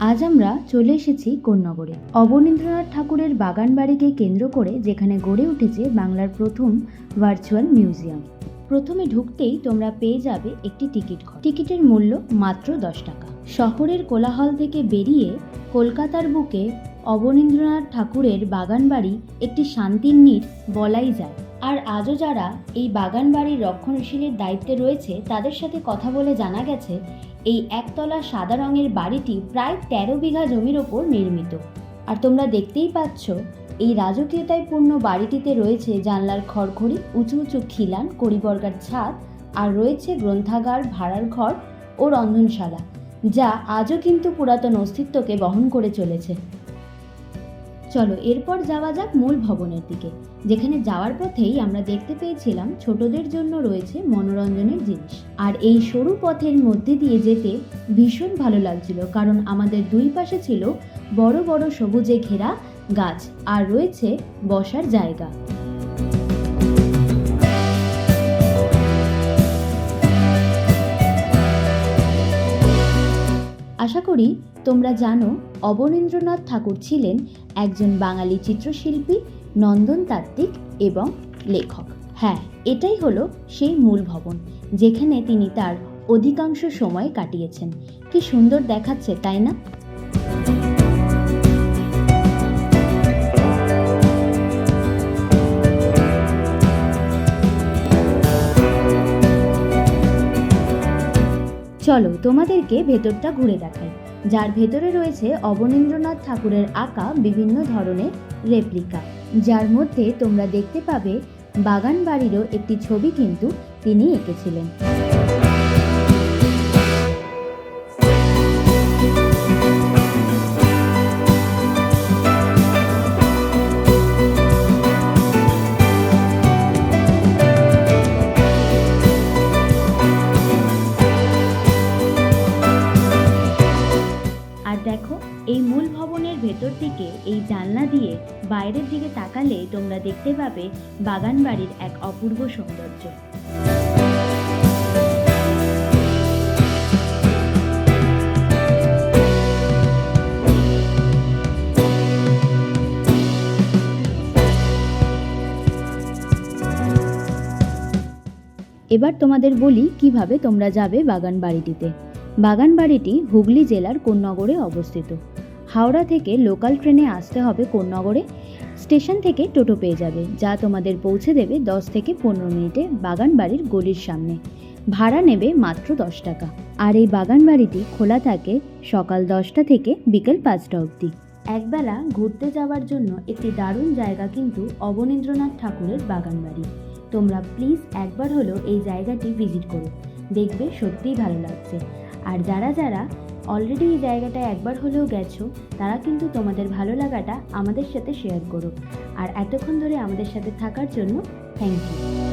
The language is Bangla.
আজ আমরা চলে এসেছি কোন্নগরে। অবনীন্দ্রনাথ ঠাকুরের বাগান বাড়িকে কেন্দ্র করে যেখানে গড়ে উঠেছে বাংলার প্রথম ভার্চুয়াল মিউজিয়াম। প্রথমে ঢুকতেই তোমরা পেয়ে যাবে একটি টিকিট ঘর। টিকিটের মূল্য মাত্র দশ টাকা। শহরের কোলাহল থেকে বেরিয়ে কলকাতার বুকে অবনীন্দ্রনাথ ঠাকুরের বাগান বাড়ি একটি শান্তির নীড় বলাই যায়। আর আজও যারা এই বাগান বাড়ির রক্ষণশীলের দায়িত্বে রয়েছে, তাদের সাথে কথা বলে জানা গেছে, এই একতলা সাদা রঙের বাড়িটি প্রায় তেরো বিঘা জমির ওপর নির্মিত। আর তোমরা দেখতেই পাচ্ছ, এই রাজকীয়তায় পূর্ণ বাড়িটিতে রয়েছে জানলার খড়খড়ি, উঁচু উঁচু খিলান কড়িবর্গার ছাদ, আর রয়েছে গ্রন্থাগার, ভাড়ার ঘর ও রন্ধনশালা, যা আজও কিন্তু পুরাতন অস্তিত্বকে বহন করে চলেছে। চলো এরপর যাওয়া যাক মূল ভবনের দিকে। যেখানে যাওয়ার পথেই আমরা দেখতে পেয়েছিলাম ছোটদের জন্য রয়েছে মনোরঞ্জনের জিনিস। আর এই সরু পথের মধ্যে দিয়ে যেতে ভীষণ ভালো লাগছিল, কারণ আমাদের দুই পাশে ছিল বড় বড় সবুজে ঘেরা গাছ, আর রয়েছে বসার জায়গা। আশা করি তোমরা জানো, অবনীন্দ্রনাথ ঠাকুর ছিলেন একজন বাঙালি চিত্রশিল্পী নন্দনতাত্ত্বিক এবং লেখক। হ্যাঁ এটাই হলো সেই মূল ভবন, যেখানে তিনি তার অধিকাংশ সময় কাটিয়েছেন। কি সুন্দর দেখাচ্ছে, তাই না? চলো তোমাদেরকে ভেতরটা ঘুরে দেখাই। যার ভেতরে রয়েছে অবনীন্দ্রনাথ ঠাকুরের আঁকা বিভিন্ন ধরনের রেপ্লিকা যার মধ্যে তোমরা দেখতে পাবে বাগান বাড়িরও একটি ছবি কিন্তু তিনি এঁকেছিলেন। ভেতর থেকে এই জানলা দিয়ে বাইরের দিকে তাকালে তোমরা দেখতে পাবে বাগান বাড়ির এক অপূর্ব সৌন্দর্য। এবার তোমাদের বলি কীভাবে তোমরা যাবে বাগান বাড়িটিতে বাগান বাড়িটি হুগলি জেলার কোন্নগরে অবস্থিত। হাওড়া থেকে লোকাল ট্রেনে আসতে হবে কোন্নগরে। স্টেশন থেকে টোটো পেয়ে যাবে, যা তোমাদের পৌঁছে দেবে দশ থেকে পনেরো মিনিটে বাগান বাড়ির গলির সামনে। ভাড়া নেবে মাত্র দশ টাকা। আর এই বাগান বাড়িটি খোলা থাকে সকাল দশটা থেকে বিকেল পাঁচটা অবধি। একবেলা ঘুরতে যাওয়ার জন্য একটি দারুণ জায়গা কিন্তু অবনীন্দ্রনাথ ঠাকুরের বাগান বাড়ি তোমরা প্লিজ একবার হলেও এই জায়গাটি ভিজিট করো। দেখবে সত্যিই ভালো লাগছে। আর যারা যারা অলরেডি এই জায়গাটায় একবার হলেও গেছো, তারা কিন্তু তোমাদের ভালো লাগাটা আমাদের সাথে শেয়ার করো আর এতক্ষণ ধরে আমাদের সাথে থাকার জন্য থ্যাংক ইউ